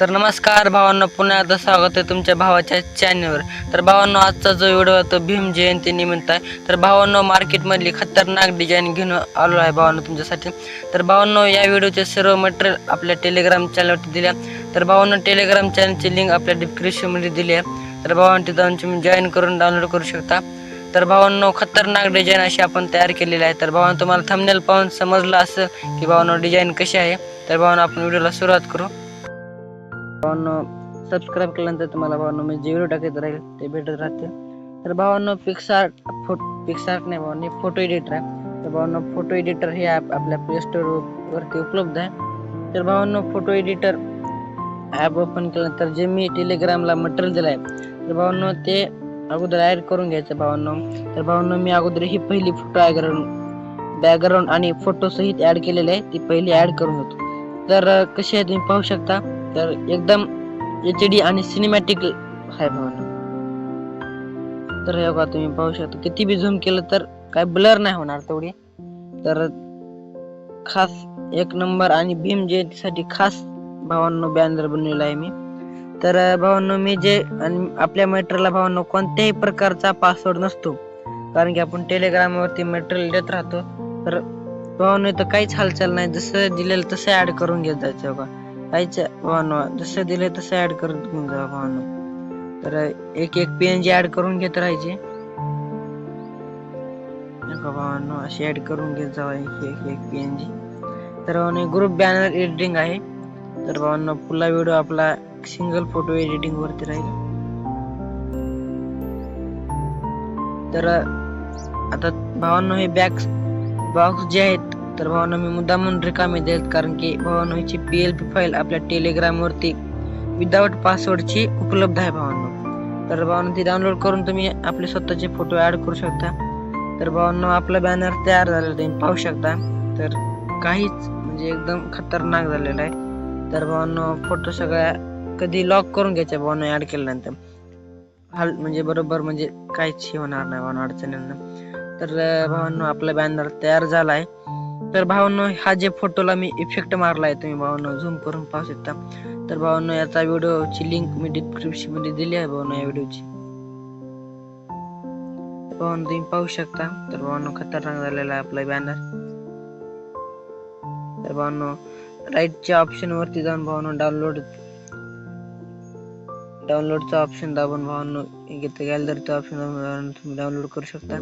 तर नमस्कार भावांना पुन्हा एकदा स्वागत आहे तुमच्या भावाच्या चॅनलवर तर भावांनो आजचा जो व्हिडिओ आहे तो भीम जयंती निमित्त आहे. तर भावांनो मार्केटमधली खतरनाक डिझाईन घेऊन आलो आहे भावांनो तुमच्यासाठी. तर भावांनो या व्हिडिओचे सर्व मटेरियल आपल्या टेलिग्राम चॅनलवरती दिल्या तर भावांनो टेलिग्राम चॅनलची लिंक आपल्या डिस्क्रिप्शनमध्ये दिली आहे. तर भावांनो तिथं जाऊन तुम्ही जॉईन करून डाउनलोड करू शकता. तर भावांनो खतरनाक डिझाईन अशी आपण तयार केलेली आहे. तर भावांनो तुम्हाला थंबनेल पाहून समजलं असं की भावांनो डिझाईन कशी आहे. तर भावांनो आपण व्हिडिओला सुरुवात करू. भावांनो सबस्क्राईब केल्यानंतर तुम्हाला भावांनो मी जे व्हिडिओ टाकत राहील ते भेटत राहतील. तर भावांनो पिक्सार्ट फो पिक्सार्ट नाही भावांनी फोटो एडिटर आहे. तर भावांनो फोटो एडिटर हे ॲप आपल्या प्ले स्टोर वरती उपलब्ध आहे. तर भावांनो फोटो एडिटर ॲप ओपन केल्यानंतर जे मी टेलिग्रामला मटेरियल दिलं आहे तर भावांनो ते अगोदर ॲड करून घ्यायचं भावांनो. तर भावांनो मी अगोदर ही पहिली फोटो ॲग्राऊंड बॅकग्राऊंड आणि फोटो सहित ॲड केलेले आहे ती पहिली ॲड करून घेतो. तर कशी आहे तुम्ही पाहू शकता? तर एकदम एच डी आणि सिनेमॅटिक आहे भावना तर हे बघा तुम्ही पाहू शकता. किती बी झूम केलं तर काय ब्लर नाही होणार तेवढी. तर खास एक नंबर आणि भीम जयंतीसाठी खास भावांनो बॅनर बनवलेला आहे मी. तर भावांनो मी जे आणि आपल्या मटेरियलला भावांनो कोणत्याही प्रकारचा पासवर्ड नसतो. कारण की आपण टेलिग्राम वरती मटेरियल देत राहतो. तर भावांनो इथं काहीच हालचाल नाही. जसं दिलेलं तसं ऍड करून घेत जायचं बघा. काहीच भावांनो जसं दिलं तसं ऍड करत घेऊन जा भावांनो. तर एक एक पीएनजी ऍड करून घेत राहायचे. नका भावांनो अशी ऍड करून घेत जावा एक एक एक पीएनजी तर भावांनो ग्रुप बॅनर एडिटिंग आहे. तर भावांनो पुन्हा व्हिडिओ आपला सिंगल फोटो एडिटिंग वरती राहील. तर आता भावांनो हे बॅक बॉक्स जे आहेत तर भावांनो मी मुद्दामून रिकामी देत कारण की भावांनो हिची पी एल पी फाईल आपल्या टेलिग्रामवरती विदाउट पासवर्डची उपलब्ध आहे भावांनो. तर भावांनो ती डाउनलोड करून तुम्ही आपले स्वतःचे फोटो ॲड करू शकता. तर भावांनो आपला बॅनर तयार झालेला तुम्ही पाहू शकता. तर काहीच म्हणजे एकदम खतरनाक झालेला आहे. तर भावांनो फोटो सगळ्या कधी लॉक करून घ्यायच्या भावांनो ॲड केल्यानंतर. हाल म्हणजे बरोबर म्हणजे काहीच हे होणार नाही भावांनो अडचणींना तर भावांनो आपला बॅनर तयार झाला आहे. तर भावांनो हा जे फोटोला मी इफेक्ट मारला आहे तुम्ही भावांनो झूम करून पाहू शकता. तर भावांनो याचा व्हिडिओची लिंक मी डिस्क्रिप्शनमध्ये दिली आहे भावांनो या व्हिडिओची. तर भावांनो तुम्ही पाहू शकता. तर भावांनो खतरनाक झालेला आहे आपला बॅनर तर भावांनो राईटच्या ऑप्शन वरती जाऊन भावांनो डाउनलोड डाउनलोडचा ऑप्शन दाबून भावांनो इथे गॅलरीचा ऑप्शन दाबून तुम्ही डाउनलोड करू शकता.